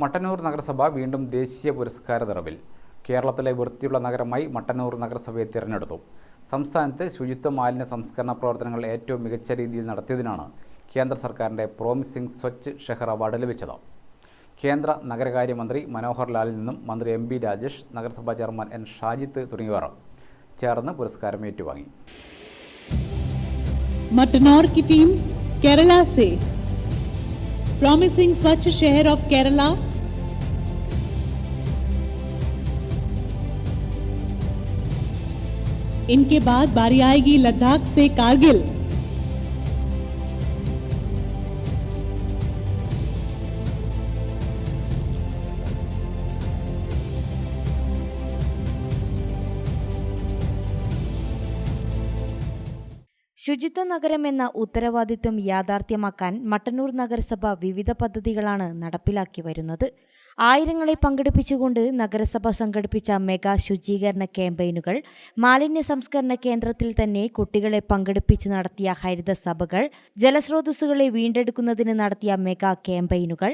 മട്ടന്നൂർ നഗരസഭ വീണ്ടും ദേശീയ പുരസ്കാര നിറവിൽ. കേരളത്തിലെ വൃത്തിയുള്ള നഗരമായി മട്ടന്നൂർ നഗരസഭയെ തിരഞ്ഞെടുത്തു. സംസ്ഥാനത്ത് ശുചിത്വ മാലിന്യ സംസ്കരണ പ്രവർത്തനങ്ങൾ ഏറ്റവും മികച്ച രീതിയിൽ നടത്തിയതിനാണ് കേന്ദ്ര സർക്കാരിന്റെ പ്രോമിസിംഗ് സ്വച്ഛ് ഷെഹർ അവാർഡ് ലഭിച്ചത്. കേന്ദ്ര നഗരകാര്യമന്ത്രി മനോഹർ ലാലിൽ നിന്നും മന്ത്രി എം ബി രാജേഷ് നഗരസഭാ ചെയർമാൻ എൻ ഷാജിത്ത് തുടങ്ങിയവർ ചേർന്ന് പുരസ്കാരം ഏറ്റുവാങ്ങി. മട്ടന്നോർ ടീം കേരള प्रॉमिसिंग स्वच्छ शहर ऑफ़ केरला इनके बाद बारी आएगी लद्दाख से कारगिल। ശുചിത്വ നഗരം എന്ന ഉത്തരവാദിത്വം യാഥാർത്ഥ്യമാക്കാൻ മട്ടന്നൂർ നഗരസഭ വിവിധ പദ്ധതികളാണ് നടപ്പിലാക്കി വരുന്നത്. ആയിരങ്ങളെ പങ്കെടുപ്പിച്ചുകൊണ്ട് നഗരസഭ സംഘടിപ്പിച്ച മെഗാ ശുചീകരണ ക്യാമ്പയിനുകൾ മാലിന്യ സംസ്കരണ കേന്ദ്രത്തിൽ തന്നെ കുട്ടികളെ പങ്കെടുപ്പിച്ച് നടത്തിയ ഹരിത സഭകൾ ജലസ്രോതസ്സുകളെ വീണ്ടെടുക്കുന്നതിന് നടത്തിയ മെഗാ ക്യാമ്പയിനുകൾ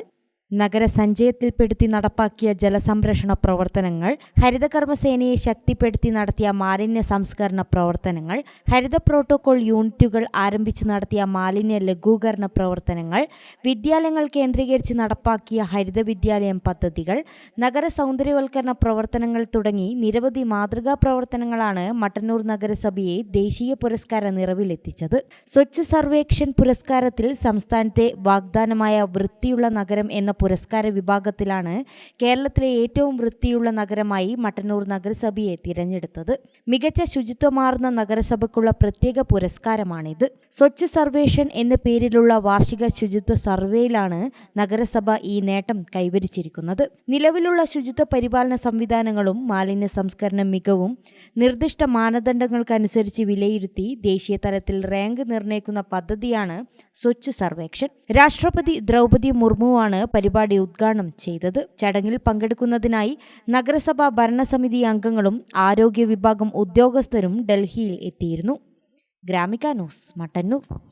നഗരസഞ്ചയത്തിൽപ്പെടുത്തി നടപ്പാക്കിയ ജലസംരക്ഷണ പ്രവർത്തനങ്ങൾ ഹരിതകർമ്മസേനയെ ശക്തിപ്പെടുത്തി നടത്തിയ മാലിന്യ സംസ്കരണ പ്രവർത്തനങ്ങൾ ഹരിത പ്രോട്ടോകോൾ യൂണിറ്റുകൾ ആരംഭിച്ച് നടത്തിയ മാലിന്യ ലഘൂകരണ പ്രവർത്തനങ്ങൾ വിദ്യാലയങ്ങൾ കേന്ദ്രീകരിച്ച് നടപ്പാക്കിയ ഹരിത വിദ്യാലയം പദ്ധതികൾ നഗര സൗന്ദര്യവൽക്കരണ പ്രവർത്തനങ്ങൾ തുടങ്ങി നിരവധി മാതൃകാ പ്രവർത്തനങ്ങളാണ് മട്ടന്നൂർ നഗരസഭയെ ദേശീയ പുരസ്കാര നിറവിലെത്തിച്ചത്. സ്വച്ഛ സർവേക്ഷൻ പുരസ്കാരത്തിൽ സംസ്ഥാനത്തെ വാഗ്ദാനമായ വൃത്തിയുള്ള നഗരം എന്ന പുരസ്കാര വിഭാഗത്തിലാണ് കേരളത്തിലെ ഏറ്റവും വൃത്തിയുള്ള നഗരമായി മട്ടന്നൂർ നഗരസഭയെ തിരഞ്ഞെടുത്തത്. മികച്ച ശുചിത്വമാർന്ന നഗരസഭയ്ക്കുള്ള പ്രത്യേക പുരസ്കാരമാണിത്. സ്വച്ഛ് സർവേഷൻ എന്ന പേരിലുള്ള വാർഷിക ശുചിത്വ സർവേയിലാണ് നഗരസഭ ഈ നേട്ടം കൈവരിച്ചിരിക്കുന്നത്. നിലവിലുള്ള ശുചിത്വ പരിപാലന സംവിധാനങ്ങളും മാലിന്യ സംസ്കരണ മികവും നിർദ്ദിഷ്ട മാനദണ്ഡങ്ങൾക്കനുസരിച്ച് വിലയിരുത്തി ദേശീയ തലത്തിൽ റാങ്ക് നിർണയിക്കുന്ന പദ്ധതിയാണ് സ്വച്ഛ് സർവേക്ഷൻ. രാഷ്ട്രപതി ദ്രൗപതി മുർമുവാണ് പരിപാടി ഉദ്ഘാടനം ചെയ്തത്. ചടങ്ങിൽ പങ്കെടുക്കുന്നതിനായി നഗരസഭാ ഭരണസമിതി അംഗങ്ങളും ആരോഗ്യ വിഭാഗം ഉദ്യോഗസ്ഥരും ഡൽഹിയിൽ എത്തിയിരുന്നു. Gramika news Mattannur.